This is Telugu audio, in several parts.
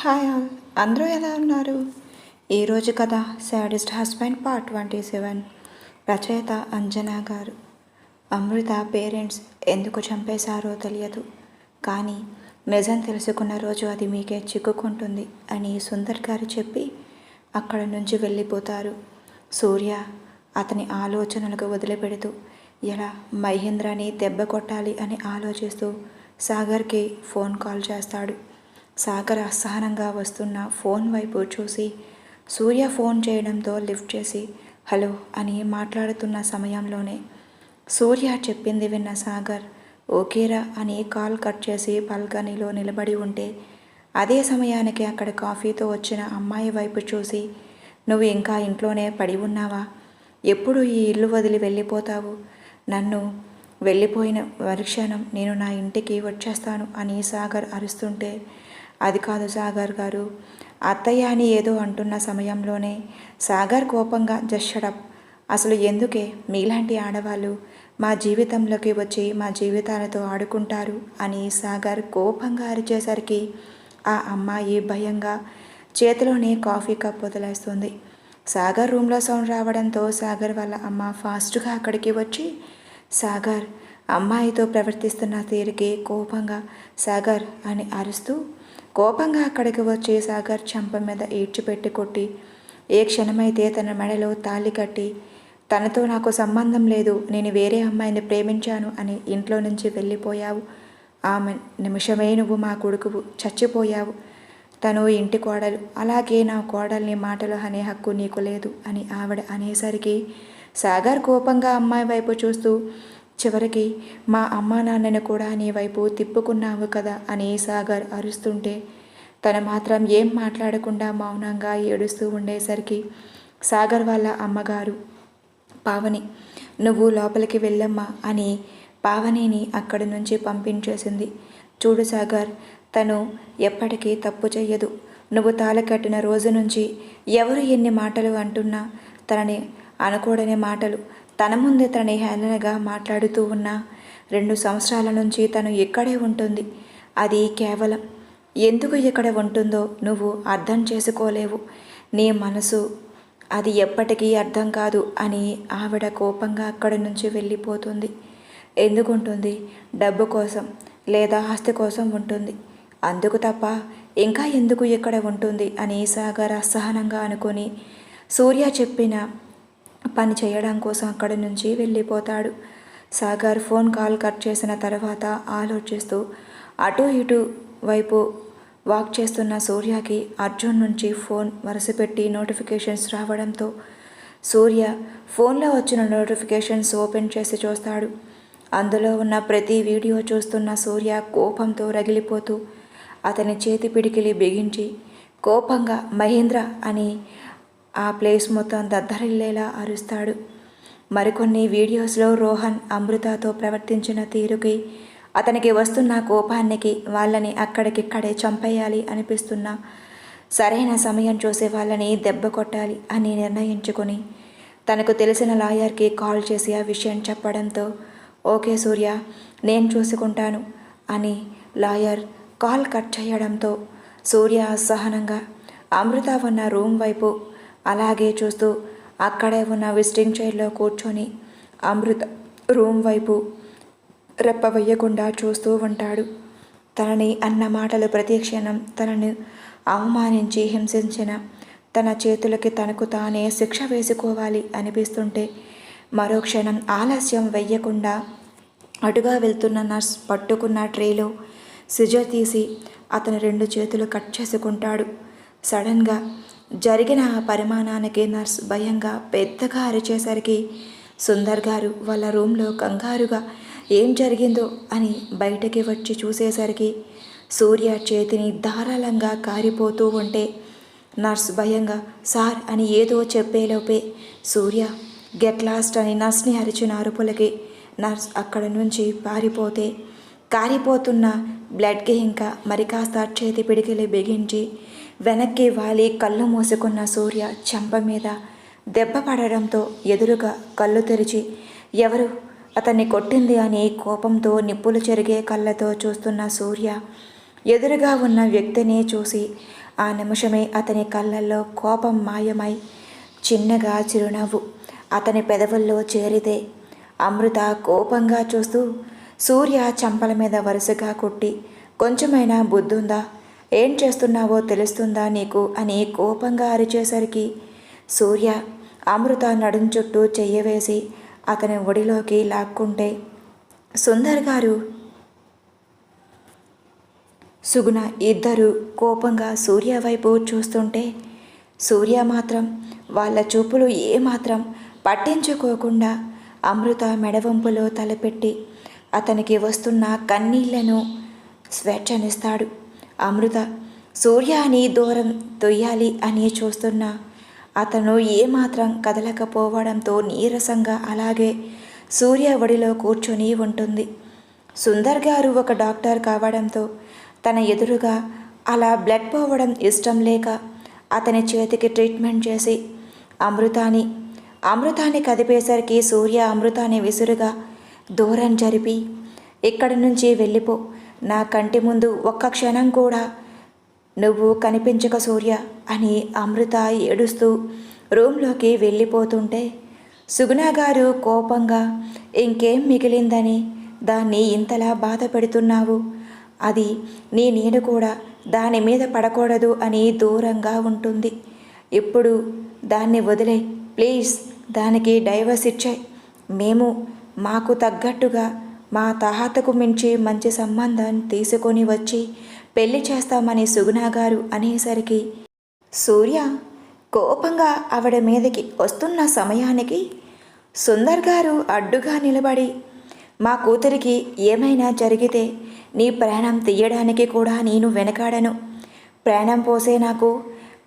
హాయ్ ఆల్ um, అందరూ ఎలా ఉన్నారు? ఈరోజు కథ sadist husband part twenty seven రచయిత అంజనా గారు. అమృత పేరెంట్స్ ఎందుకు చంపేశారో తెలియదు. కానీ నిజం తెలుసుకున్న రోజు అది మీకే చిక్కుకుంటుంది అని సుందర్ గారు చెప్పి అక్కడ నుంచి వెళ్ళిపోతారు. సూర్య అతని ఆలోచనలకు వదిలిపెడుతూ ఎలా మహేంద్రని దెబ్బ కొట్టాలి? అని ఆలోచిస్తూ సాగర్కి ఫోన్ కాల్ చేస్తాడు. సాగర్ అసహనంగా వస్తున్న ఫోన్ వైపు చూసి సూర్య ఫోన్ చేయడంతో లిఫ్ట్ చేసి హలో అని మాట్లాడుతున్న సమయంలోనే సూర్య చెప్పింది విన్న సాగర్ ఓకేరా అని కాల్ కట్ చేసి బాల్కనీలో నిలబడి ఉంటే అదే సమయానికి అక్కడ కాఫీతో వచ్చిన అమ్మాయి వైపు చూసి నువ్వు ఇంకా ఇంట్లోనే పడి ఉన్నావా? ఎప్పుడు ఈ ఇల్లు వదిలి వెళ్ళిపోతావు? నన్ను వెళ్ళిపోయిన మరుక్షణం నేను నా ఇంటికి వచ్చేస్తాను అని సాగర్ అరుస్తుంటే అది కాదు సాగర్ గారు. అత్తయ్య అని ఏదో అంటున్న సమయంలోనే సాగర్ కోపంగా జషడప్ అసలు ఎందుకే? మీలాంటి ఆడవాళ్ళు మా జీవితంలోకి వచ్చి మా జీవితాలతో ఆడుకుంటారు అని సాగర్ కోపంగా అరిచేసరికి ఆ అమ్మాయి భయంగా చేతిలోనే కాఫీ కప్ వదిలేస్తుంది. సాగర్ రూమ్లో సౌండ్ రావడంతో సాగర్ వాళ్ళ అమ్మ ఫాస్ట్గా అక్కడికి వచ్చి సాగర్ అమ్మాయితో ప్రవర్తిస్తున్న తీరికి కోపంగా సాగర్ అని అరుస్తూ కోపంగా అక్కడికి వచ్చి సాగర్ చెంప మీద ఈడ్చిపెట్టి కొట్టి ఏ క్షణమైతే తన మెడలో తాళి కట్టి తనతో నాకు సంబంధం లేదు నేను వేరే అమ్మాయిని ప్రేమించాను అని ఇంట్లో నుంచి వెళ్ళిపోయావు. ఆమె నిమిషమే నువ్వు మా కొడుకువు చచ్చిపోయావు. తను ఇంటి కోడలు అలాగే నా కోడల్ని మాటలు అనే హక్కు నీకు లేదు అని ఆవిడ అనేసరికి సాగర్ కోపంగా అమ్మాయి వైపు చూస్తూ చివరికి మా అమ్మా నాన్నను కూడా నీ వైపు తిప్పుకున్నావు కదా అని సాగర్ అరుస్తుంటే తను మాత్రం ఏం మాట్లాడకుండా మౌనంగా ఏడుస్తూ ఉండేసరికి సాగర్ వాళ్ళ అమ్మగారు పావని నువ్వు లోపలికి వెళ్ళమ్మా అని పావనిని అక్కడి నుంచి పంపించేసింది. చూడు సాగర్ తను ఎప్పటికీ తప్పు చెయ్యదు. నువ్వు తాళ కట్టిన రోజు నుంచి ఎవరు ఎన్ని మాటలు అంటున్నా తనని అనకూడని మాటలు. తన ముందే తనని హేళనగా మాట్లాడుతూ ఉన్న రెండు సంవత్సరాల నుంచి తను ఇక్కడే ఉంటుంది. అది కేవలం ఎందుకు ఇక్కడ ఉంటుందో నువ్వు అర్థం చేసుకోలేవు. నీ మనసు అది ఎప్పటికీ అర్థం కాదు అని ఆవిడ కోపంగా అక్కడి నుంచి వెళ్ళిపోతుంది. ఎందుకుంటుంది? డబ్బు కోసం లేదా ఆస్తి కోసం ఉంటుంది. అందుకు తప్ప ఇంకా ఎందుకు ఇక్కడ ఉంటుంది? అని సాగర్ అసహనంగా అనుకొని సూర్య చెప్పిన పని చేయడం కోసం అక్కడి నుంచి వెళ్ళిపోతాడు. సాగర్ ఫోన్ కాల్ కట్ చేసిన తర్వాత ఆలోచిస్తూ అటు ఇటు వైపు వాక్ చేస్తున్న సూర్యకి అర్జున్ నుంచి ఫోన్ వరుసపెట్టి నోటిఫికేషన్స్ రావడంతో సూర్య ఫోన్లో వచ్చిన నోటిఫికేషన్స్ ఓపెన్ చేసి చూస్తాడు. అందులో ఉన్న ప్రతి వీడియో చూస్తున్న సూర్య కోపంతో రగిలిపోతూ అతని చేతి పిడికిలి బిగించి కోపంగా మహేంద్ర అని ఆ ప్లేస్ మొత్తం దద్దరిల్లేలా అరుస్తాడు. మరికొన్ని వీడియోస్లో రోహన్ అమృతతో ప్రవర్తించిన తీరుకి అతనికి వస్తున్న కోపానికి వాళ్ళని అక్కడికిక్కడే చంపేయాలి అనిపిస్తున్నా. సరైన సమయం చూసి వాళ్ళని దెబ్బ కొట్టాలి అని నిర్ణయించుకొని తనకు తెలిసిన లాయర్కి కాల్ చేసి ఆ విషయం చెప్పడంతో ఓకే సూర్య నేను చూసుకుంటాను అని లాయర్ కాల్ కట్ చేయడంతో సూర్య అసహనంగా అమృత ఉన్న రూమ్ వైపు అలాగే చూస్తూ అక్కడే ఉన్న విజిటింగ్ చైర్లో కూర్చొని అమృత రూమ్ వైపు రెప్ప వేయకుండా చూస్తూ ఉంటాడు. తనని అన్న మాటలు ప్రతి క్షణం తనను అవమానించి హింసించిన తన చేతులకి తనకు తానే శిక్ష వేసుకోవాలి అనిపిస్తుంటే మరో క్షణం ఆలస్యం వెయ్యకుండా అటుగా వెళ్తున్న నర్స్ పట్టుకున్న ట్రేలో సిజర్ తీసి అతని రెండు చేతులు కట్ చేసుకుంటాడు. సడన్గా జరిగిన పరిమాణానికి నర్స్ భయంగా పెద్దగా అరిచేసరికి సుందర్ గారు వాళ్ళ రూమ్లో కంగారుగా ఏం జరిగిందో అని బయటకి వచ్చి చూసేసరికి సూర్య చేతిని ధారాళంగా కారిపోతూ ఉంటే నర్స్ భయంగా సార్ అని ఏదో చెప్పేలోపే సూర్య గెట్ లాస్ట్ అని నర్స్ని అరిచిన అరుపులకి నర్స్ అక్కడ నుంచి పారిపోతే కారిపోతున్న బ్లడ్కి ఇంకా మరి కాస్త చేతి పిడికిలి బిగించి వెనక్కి వాలి కళ్ళు మూసుకున్న సూర్య చెంప మీద దెబ్బ పడడంతో ఎదురుగా కళ్ళు తెరిచి ఎవరు అతన్ని కొట్టింది అని కోపంతో నిప్పులు చెరిగే కళ్ళతో చూస్తున్న సూర్య ఎదురుగా ఉన్న వ్యక్తిని చూసి ఆ నిమిషమే అతని కళ్ళల్లో కోపం మాయమై చిన్నగా చిరునవ్వు అతని పెదవుల్లో చేరితే అమృత కోపంగా చూస్తూ సూర్య చంపల మీద వరుసగా కొట్టి కొంచెమైనా బుద్ధుందా? ఏం చేస్తున్నావో తెలుస్తుందా నీకు? అని కోపంగా అరిచేసరికి సూర్య అమృత నడుం చుట్టూ చెయ్యవేసి అతని ఒడిలోకి లాక్కుంటే సుందర్ గారు సుగుణ ఇద్దరు కోపంగా సూర్య వైపు చూస్తుంటే సూర్య మాత్రం వాళ్ళ చూపులు ఏమాత్రం పట్టించుకోకుండా అమృత మెడవంపులో తలపెట్టి అతనికి వస్తున్న కన్నీళ్ళను స్వేచ్ఛనిస్తాడు. అమృత సూర్య అని దూరం తొయ్యాలి అని చూస్తున్న. అతను ఏమాత్రం కదలకపోవడంతో నీరసంగా అలాగే సూర్య ఒడిలో కూర్చొని ఉంటుంది. సుందర్ గారు ఒక డాక్టర్ కావడంతో తన ఎదురుగా అలా బ్లడ్ పోవడం ఇష్టం లేక అతని చేతికి ట్రీట్మెంట్ చేసి అమృతాని అమృతాన్ని కదిపేసరికి సూర్య అమృతాన్ని విసురుగా దూరం జరిపి ఇక్కడి నుంచి వెళ్ళిపో నా కంటి ముందు ఒక్క క్షణం కూడా నువ్వు కనిపించక సూర్య అని అమృత ఏడుస్తూ రూమ్లోకి వెళ్ళిపోతుంటే సుగుణ గారు కోపంగా ఇంకేం మిగిలిందని? దాన్ని ఇంతలా బాధ పెడుతున్నావు? అది నీ నీడ కూడా దాని మీద పడకూడదు అని దూరంగా ఉంటుంది. ఇప్పుడు దాన్ని వదిలే ప్లీజ్ దానికి డైవర్స్ ఇచ్చాయి. మేము మాకు తగ్గట్టుగా మా తాహతకు మించి మంచి సంబంధం తీసుకొని వచ్చి పెళ్ళి చేస్తామని సుగుణ గారు అనేసరికి సూర్య కోపంగా ఆవిడ మీదకి వస్తున్న సమయానికి సుందర్ గారు అడ్డుగా నిలబడి మా కూతురికి ఏమైనా జరిగితే నీ ప్రాణం తీయడానికి కూడా నేను వెనకాడను. ప్రాణం పోసే నాకు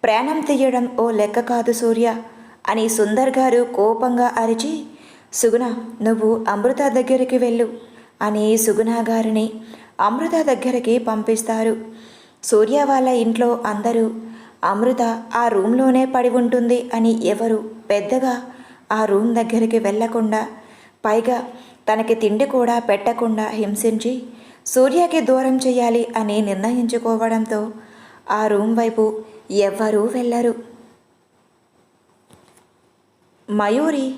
ప్రాణం తీయడం ఓ లెక్క కాదు సూర్య అని సుందర్ గారు కోపంగా అరిచి సుగుణ నువ్వు అమృత దగ్గరికి వెళ్ళు. అని సుగుణ గారిని అమృత దగ్గరికి పంపిస్తారు. సూర్య వాళ్ళ ఇంట్లో అందరూ అమృత ఆ రూమ్లోనే పడి ఉంటుంది అని ఎవరు పెద్దగా ఆ రూమ్ దగ్గరికి వెళ్ళకుండా పైగా తనకి తిండి కూడా పెట్టకుండా హింసించి సూర్యకి దూరం చేయాలి అని నిర్ణయించుకోవడంతో ఆ రూమ్ వైపు ఎవ్వరూ వెళ్ళరు. మయూరి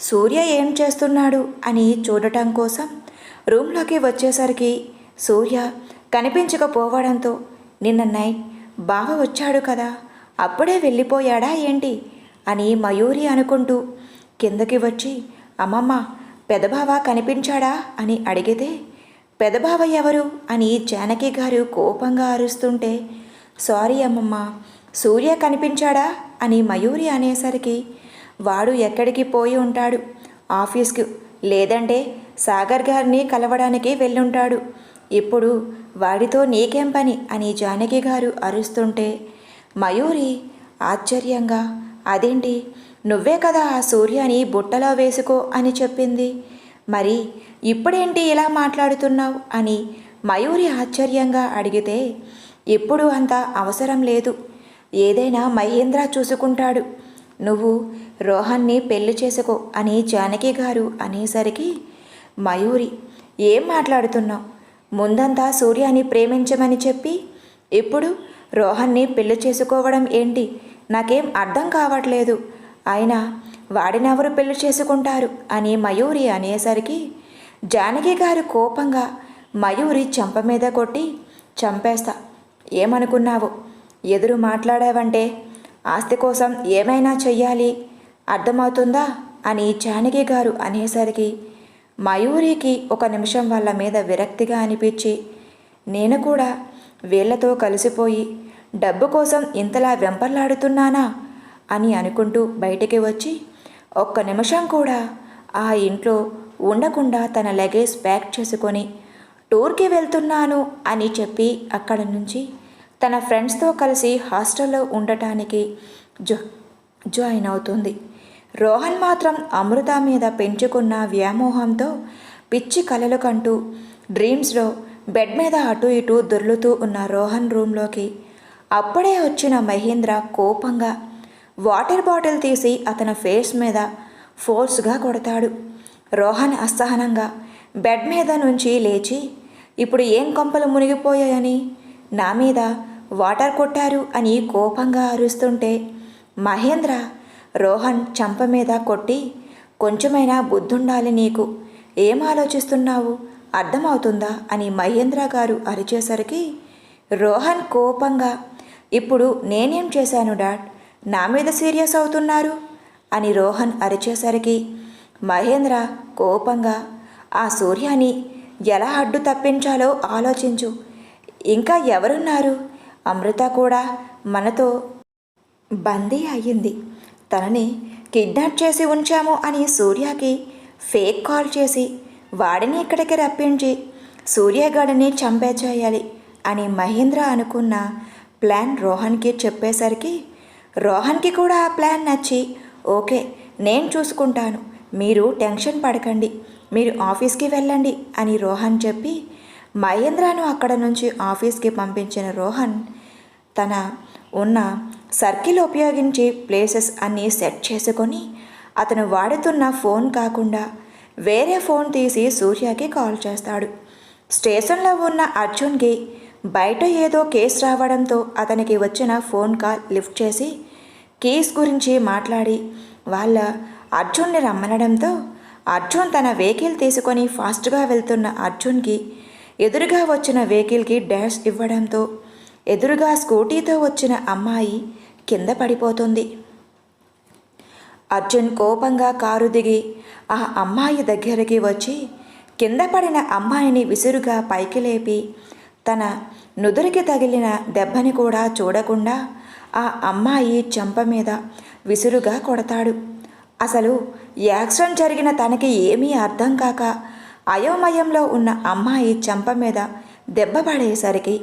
సూర్య ఏం చేస్తున్నాడు? అని చూడటం కోసం రూమ్లోకి వచ్చేసరికి సూర్య కనిపించకపోవడంతో నిన్న నైట్ బావ వచ్చాడు కదా అప్పుడే వెళ్ళిపోయాడా ఏంటి? అని మయూరి అనుకుంటూ కిందకి వచ్చి అమ్మమ్మ పెదబావ కనిపించాడా? అని అడిగితే పెదబావ ఎవరు? అని జానకి గారు కోపంగా అరుస్తుంటే సారీ అమ్మమ్మ సూర్య కనిపించాడా? అని మయూరి అనేసరికి వాడు ఎక్కడికి పోయి ఉంటాడు? ఆఫీస్కి లేదంటే సాగర్ గారిని కలవడానికి వెళ్ళుంటాడు. ఇప్పుడు వాడితో నీకేం పని? అని జానకి గారు అరుస్తుంటే మయూరి ఆశ్చర్యంగా అదేంటి? నువ్వే కదా ఆ సూర్యని బుట్టలో వేసుకో అని చెప్పింది. మరి ఇప్పుడేంటి ఇలా మాట్లాడుతున్నావు? అని మయూరి ఆశ్చర్యంగా అడిగితే ఇప్పుడు అంత అవసరం లేదు. ఏదైనా మహేంద్ర చూసుకుంటాడు. నువ్వు రోహన్ని పెళ్ళి చేసుకో అని జానకి గారు అనేసరికి మయూరి ఏం మాట్లాడుతున్నావు? ముందంతా సూర్యాని ప్రేమించమని చెప్పి ఇప్పుడు రోహన్ని పెళ్ళి చేసుకోవడం ఏంటి? నాకేం అర్థం కావట్లేదు. అయినా వాడినెవరు పెళ్ళి చేసుకుంటారు? అని మయూరి అనేసరికి జానకి గారు కోపంగా మయూరి చెంప మీద కొట్టి చంపేస్తా. ఏమనుకున్నావు? ఎదురు మాట్లాడావంటే ఆస్తి కోసం ఏమైనా చెయ్యాలి? అర్థమవుతుందా? అని జానకి గారు అనేసరికి మయూరికి ఒక నిమిషం వాళ్ళ మీద విరక్తిగా అనిపించి నేను కూడా వీళ్ళతో కలిసిపోయి డబ్బు కోసం ఇంతలా వెంపర్లాడుతున్నానా? అని అనుకుంటూ బయటికి వచ్చి ఒక్క నిమిషం కూడా ఆ ఇంట్లో ఉండకుండా తన లగేజ్ ప్యాక్ చేసుకొని టూర్కి వెళ్తున్నాను అని చెప్పి అక్కడి నుంచి తన ఫ్రెండ్స్తో కలిసి హాస్టల్లో ఉండటానికి జా జాయిన్ అవుతుంది. రోహన్ మాత్రం అమృత మీద పెంచుకున్న వ్యామోహంతో పిచ్చి కలలు కంటూ డ్రీమ్స్లో బెడ్ మీద అటు ఇటు దొర్లుతూ ఉన్న రోహన్ రూమ్లోకి అప్పుడే వచ్చిన మహేంద్ర కోపంగా వాటర్ బాటిల్ తీసి అతని ఫేస్ మీద ఫోర్స్గా కొడతాడు. రోహన్ అసహనంగా బెడ్ మీద నుంచి లేచి ఇప్పుడు ఏం కొంపలు మునిగిపోయాయని? నా మీద వాటర్ కొట్టారు అని కోపంగా అరుస్తుంటే మహేంద్ర రోహన్ చంప మీద కొట్టి కొంచెమైనా బుద్ధుండాలి నీకు. ఏం ఆలోచిస్తున్నావు? అర్థమవుతుందా? అని మహేంద్ర గారు అరిచేసరికి రోహన్ కోపంగా ఇప్పుడు నేనేం చేశాను డాడ్? నా మీద సీరియస్ అవుతున్నారు? అని రోహన్ అరిచేసరికి మహేంద్ర కోపంగా ఆ సూర్యాని ఎలా అడ్డు తప్పించాలో ఆలోచించు. ఇంకా ఎవరున్నారు? అమృత కూడా మనతో బందీ అయ్యింది. తనని కిడ్నాప్ చేసి ఉంచాము అని సూర్యకి ఫేక్ కాల్ చేసి వాడిని ఇక్కడికి రప్పించి సూర్యగాడిని చంపేచేయాలి అని మహేంద్ర అనుకున్న ప్లాన్ రోహన్కి చెప్పేసరికి రోహన్కి కూడా ఆ ప్లాన్ నచ్చి ఓకే నేను చూసుకుంటాను. మీరు టెన్షన్ పడకండి. మీరు ఆఫీస్కి వెళ్ళండి అని రోహన్ చెప్పి మహేంద్రను అక్కడ నుంచి ఆఫీస్కి పంపించిన రోహన్ తన ఉన్న సర్కిల్ ఉపయోగించి ప్లేసెస్ అన్నీ సెట్ చేసుకొని అతను వాడుతున్న ఫోన్ కాకుండా వేరే ఫోన్ తీసి సూర్యకి కాల్ చేస్తాడు. స్టేషన్లో ఉన్న అర్జున్కి బయట ఏదో కేసు రావడంతో అతనికి వచ్చిన ఫోన్ కాల్ లిఫ్ట్ చేసి కేస్ గురించి మాట్లాడి వాళ్ళ అర్జున్ని రమ్మనడంతో అర్జున్ తన వెహికల్ తీసుకొని ఫాస్ట్గా వెళ్తున్న అర్జున్కి ఎదురుగా వచ్చిన వెహికల్కి డాష్ ఇవ్వడంతో ఎదురుగా స్కూటీతో వచ్చిన అమ్మాయి కింద పడిపోతుంది. అర్జున్ కోపంగా కారు దిగి ఆ అమ్మాయి దగ్గరికి వచ్చి కింద పడిన అమ్మాయిని విసురుగా పైకి లేపి తన నుదురికి తగిలిన దెబ్బని కూడా చూడకుండా ఆ అమ్మాయి చెంప మీద విసురుగా కొడతాడు. అసలు యాక్సిడెంట్ జరిగిన తనకి ఏమీ అర్థం కాక అయోమయంలో ఉన్న అమ్మాయి చెంప మీద దెబ్బ పడేసరికి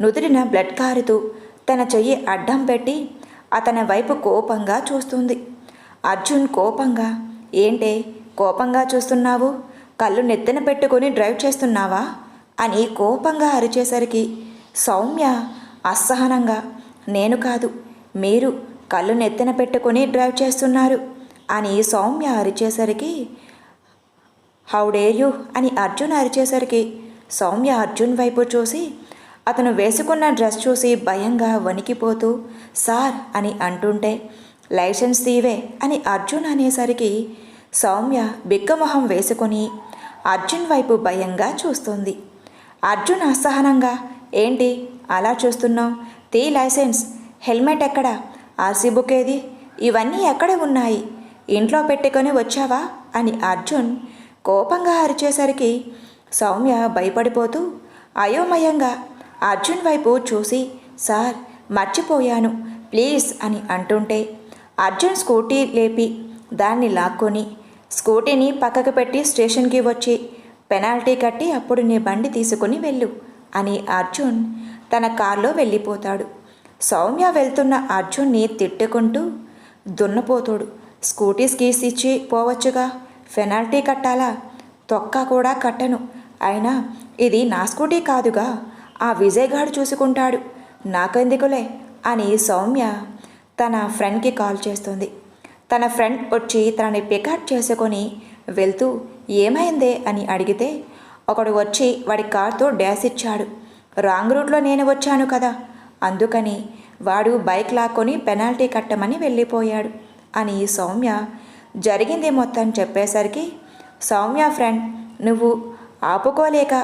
నుదిరిన బ్లడ్ కారుతూ తన చెయ్యి అడ్డం పెట్టి అతని వైపు కోపంగా చూస్తుంది. అర్జున్ కోపంగా? ఏంటే? కోపంగా చూస్తున్నావు? కళ్ళు నెత్తిన పెట్టుకొని డ్రైవ్ చేస్తున్నావా? అని కోపంగా అరిచేసరికి సౌమ్య అసహనంగా? నేను కాదు. మీరు కళ్ళు నెత్తిన పెట్టుకొని డ్రైవ్ చేస్తున్నారు అని సౌమ్య అరిచేసరికి హౌ డేర్ యూ అని అర్జున్ అరిచేసరికి సౌమ్య అర్జున్ వైపు చూసి అతను వేసుకున్న డ్రెస్ చూసి భయంగా వణికిపోతూ సార్ అని అంటుంటే లైసెన్స్ తీవే అని అర్జున్ అనేసరికి సౌమ్య బిక్కమొహం వేసుకొని అర్జున్ వైపు భయంగా చూస్తుంది. అర్జున్ అసహనంగా ఏంటి? అలా చూస్తున్నావు? తీ లైసెన్స్. హెల్మెట్ ఎక్కడ? ఆర్సీ బుక్ ఏది? ఇవన్నీ ఎక్కడ ఉన్నాయి? ఇంట్లో పెట్టుకొని వచ్చావా? అని అర్జున్ కోపంగా అరిచేసరికి సౌమ్య భయపడిపోతూ అయోమయంగా. అర్జున్ వైపు చూసి సార్ మర్చిపోయాను. ప్లీజ్ అని అంటుంటే అర్జున్ స్కూటీ లేపి దాన్ని లాక్కొని స్కూటీని పక్కకు పెట్టి స్టేషన్కి వచ్చి పెనాల్టీ కట్టి అప్పుడు నీ బండి తీసుకుని వెళ్ళు అని అర్జున్ తన కారులో వెళ్ళిపోతాడు. సౌమ్య వెళ్తున్న అర్జున్ని తిట్టుకుంటూ దున్నపోతాడు. స్కూటీస్ గీసిచ్చి ఇచ్చి పోవచ్చుగా. పెనాల్టీ కట్టాలా? తొక్క కూడా కట్టను. అయినా ఇది నా స్కూటీ కాదుగా. ఆ విజయ్ గాడు చూసుకుంటాడు. నాకెందుకులే? అని సౌమ్య తన ఫ్రెండ్కి కాల్ చేస్తుంది. తన ఫ్రెండ్ వచ్చి తనని పికప్ చేసుకొని వెళ్తూ ఏమైందే? అని అడిగితే ఒకడు వచ్చి వాడి కార్తో డ్యాష్ ఇచ్చాడు. రాంగ్ రూట్లో నేను వచ్చాను కదా. అందుకని వాడు బైక్ లాక్కొని పెనాల్టీ కట్టమని వెళ్ళిపోయాడు. అని సౌమ్య జరిగింది మొత్తం చెప్పేసరికి సౌమ్య ఫ్రెండ్ నువ్వు ఆపుకోలేక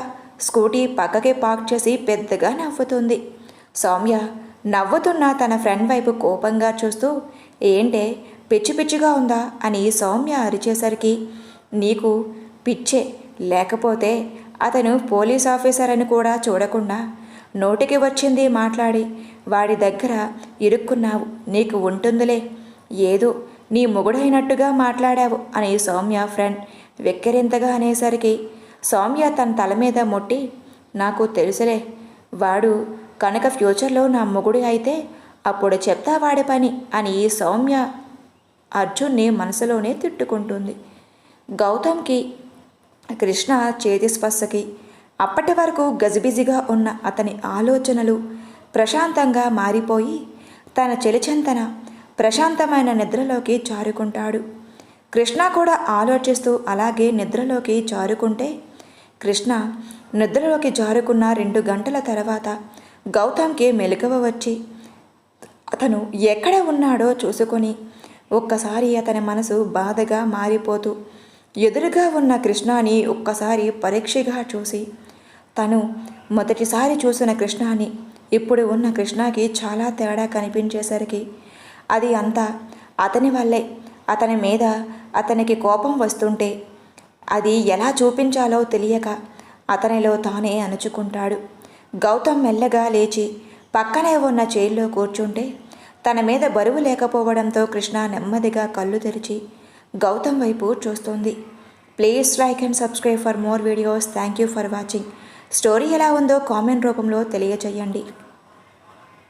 స్కూటీ పక్కకి పార్క్ చేసి పెద్దగా నవ్వుతుంది. సౌమ్య నవ్వుతున్న తన ఫ్రెండ్ వైపు కోపంగా చూస్తూ ఏంటే పిచ్చి పిచ్చిగా ఉందా అని సౌమ్య అరిచేసరికి నీకు పిచ్చే లేకపోతే అతను పోలీస్ ఆఫీసర్ అని కూడా చూడకుండా నోటికి వచ్చింది మాట్లాడి వాడి దగ్గర ఇరుక్కున్నావు నీకు ఉంటుందిలే ఏదో నీ మొగుడైనట్టుగా మాట్లాడావు అని సౌమ్య ఫ్రెండ్ వెక్కిరింతగా అనేసరికి సౌమ్య తన తల మీద మొట్టి నాకు తెలుసులే వాడు కనుక ఫ్యూచర్లో నా మొగుడు అయితే అప్పుడు చెప్తా వాడి పని అని ఈ సౌమ్య అర్జున్ని మనసులోనే తిట్టుకుంటుంది. గౌతమ్కి కృష్ణ చేతి స్పర్శకి అప్పటి వరకు గజిబిజిగా ఉన్న అతని ఆలోచనలు ప్రశాంతంగా మారిపోయి తన చెలిచెంతన ప్రశాంతమైన నిద్రలోకి జారుకుంటాడు. కృష్ణ కూడా ఆలోచిస్తూ అలాగే నిద్రలోకి జారుకుంటే కృష్ణ నిద్రలోకి జారుకున్న రెండు గంటల తర్వాత గౌతమ్కి మెలకువ వచ్చి అతను ఎక్కడ ఉన్నాడో చూసుకొని ఒక్కసారి అతని మనసు బాధగా మారిపోతూ ఎదురుగా ఉన్న కృష్ణాని ఒక్కసారి పరీక్షగా చూసి తను మొదటిసారి చూసిన కృష్ణాని ఇప్పుడు ఉన్న కృష్ణకి చాలా తేడా కనిపించేసరికి అది అంతా అతని వల్లే. అతని మీద అతనికి కోపం వస్తుంటే అది ఎలా చూపించాలో తెలియక అతనిలో తానే అణుచుకుంటాడు. గౌతమ్ మెల్లగా లేచి పక్కనే ఉన్న చైర్లో కూర్చుంటే తన మీద బరువు లేకపోవడంతో కృష్ణ నెమ్మదిగా కళ్ళు తెరిచి గౌతమ్ వైపు చూస్తుంది. Please like and subscribe for more videos. Thank you for watching. Story ఎలా ఉందో కామెంట్ రూపంలో తెలియచేయండి.